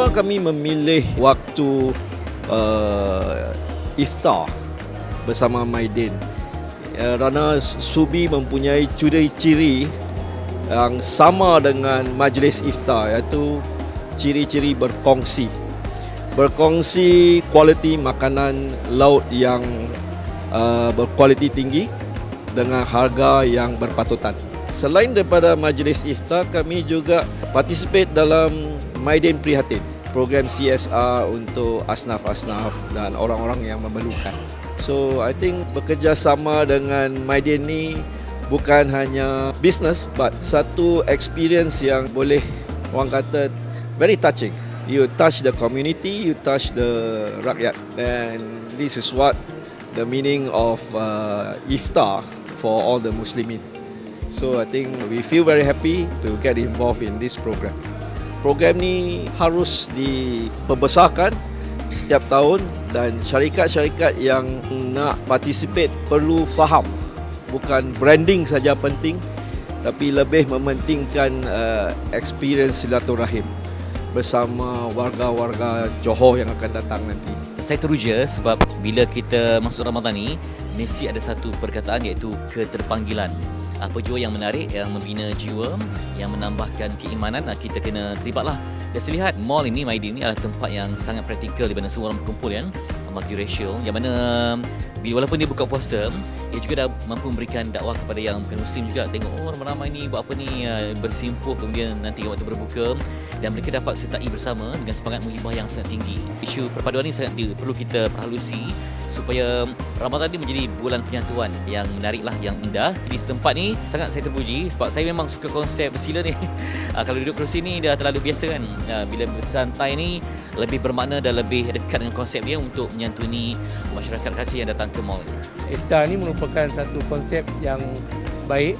Mengapa kami memilih waktu uh, iftar bersama Maidin? Uh, kerana Subi mempunyai ciri-ciri yang sama dengan majlis iftar iaitu ciri-ciri berkongsi. Berkongsi kualiti makanan laut yang uh, berkualiti tinggi dengan harga yang berpatutan. Selain daripada majlis iftar, kami juga participate dalam Maidin Prihatin, program CSR untuk asnaf-asnaf dan orang-orang yang memerlukan. So, I think bekerjasama dengan Maidin ni bukan hanya business but satu experience yang boleh orang kata very touching. You touch the community, you touch the rakyat and this is what the meaning of uh, iftar for all the Muslimin. So I think we feel very happy to get involved in this program. Program ni harus diperbesarkan setiap tahun dan syarikat-syarikat yang nak participate perlu faham. Bukan branding saja penting tapi lebih mementingkan uh, experience silaturahim bersama warga-warga Johor yang akan datang nanti. Saya teruja sebab bila kita masuk Ramadan ni mesti ada satu perkataan iaitu keterpanggilan. Apa jua yang menarik, yang membina jiwa, yang menambahkan keimanan, ah, kita kena terlibatlah. Dan saya lihat mall ini, Maidin ini adalah tempat yang sangat praktikal di mana semua orang berkumpul kan. Multiracial yang mana bila walaupun dia buka puasa ia juga dah mampu memberikan dakwah kepada yang bukan muslim juga. Tengok oh ramai-ramai ni buat apa ni ah, bersimpuh kemudian nanti waktu berbuka dan mereka dapat sertai bersama dengan semangat menghibah yang sangat tinggi. Isu perpaduan ni sangat perlu kita perhalusi supaya Ramadan ni menjadi bulan penyatuan yang menarik lah yang indah. Di setempat ni sangat saya terpuji sebab saya memang suka konsep bersila ni. Ah, kalau duduk kerusi ni dah terlalu biasa kan. Ah, bila bersantai ni lebih bermakna dan lebih dekat dengan konsep dia untuk menyantuni masyarakat kasih yang datang ke mall. Iftar ni merupakan satu konsep yang baik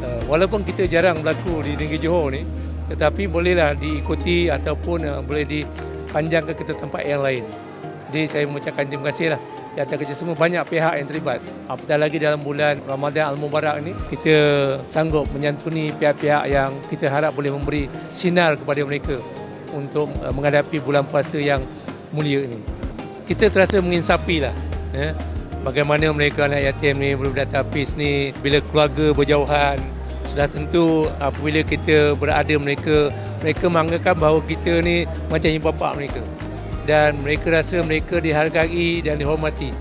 uh, walaupun kita jarang berlaku di negeri Johor ni tetapi bolehlah diikuti ataupun uh, boleh dipanjangkan ke tempat yang lain. Jadi saya mengucapkan terima kasih lah di atas kerja semua banyak pihak yang terlibat. Apatah lagi dalam bulan Ramadan Al-Mubarak ni kita sanggup menyantuni pihak-pihak yang kita harap boleh memberi sinar kepada mereka untuk uh, menghadapi bulan puasa yang mulia ini. Kita terasa menginsapi lah. Ya. Bagaimana mereka anak yatim ni berberdata tapis ni bila keluarga berjauhan. Sudah tentu apabila kita berada mereka mereka menganggarkan bahawa kita ni macam ibu bapa mereka. Dan mereka rasa mereka dihargai dan dihormati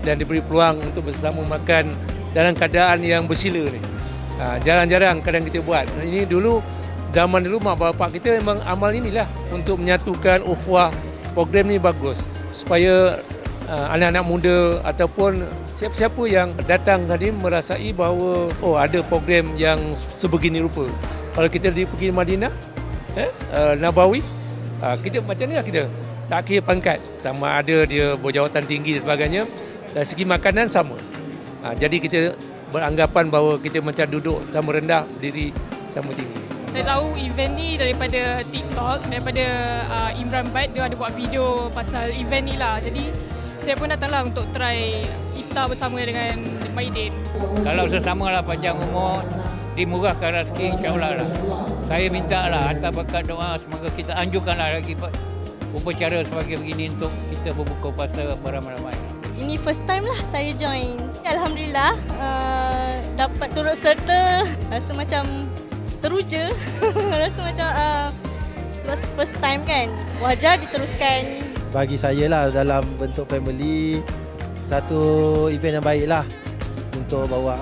dan diberi peluang untuk bersama makan dalam keadaan yang bersila ni. Ha, jarang-jarang kadang kita buat. Ini dulu zaman dulu mak bapak kita memang amal inilah untuk menyatukan ukhuwah. Program ni bagus supaya uh, anak-anak muda ataupun siapa-siapa yang datang tadi merasai bahawa oh ada program yang sebegini rupa. Kalau kita pergi Madinah, eh, uh, Nabawi, uh, kita macam ni lah kita. Tak kira pangkat. Sama ada dia berjawatan tinggi dan sebagainya. Dari segi makanan sama. Uh, jadi kita beranggapan bahawa kita macam duduk sama rendah, diri sama tinggi. Saya tahu event ni daripada TikTok, daripada uh, Imran Bait dia ada buat video pasal event ni lah. Jadi saya pun datanglah untuk try iftar bersama dengan Maidin. Kalau sesama lah panjang umur, dimurahkan rezeki insyaAllah lah. Saya minta lah hantar berkat doa semoga kita anjurkan lah lagi upacara sebagai begini untuk kita berbuka puasa beramai-ramai. Ini first time lah saya join. Alhamdulillah uh, dapat turut serta. Rasa macam teruja. Rasa macam uh, first, first time kan. Wajar diteruskan. bagi saya lah dalam bentuk family satu event yang baik lah untuk bawa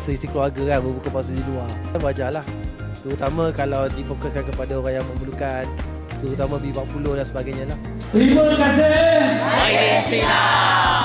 sisi keluarga kan berbuka puasa di luar wajar lah terutama kalau difokuskan kepada orang yang memerlukan terutama B40 dan sebagainya lah Terima kasih. Sinar!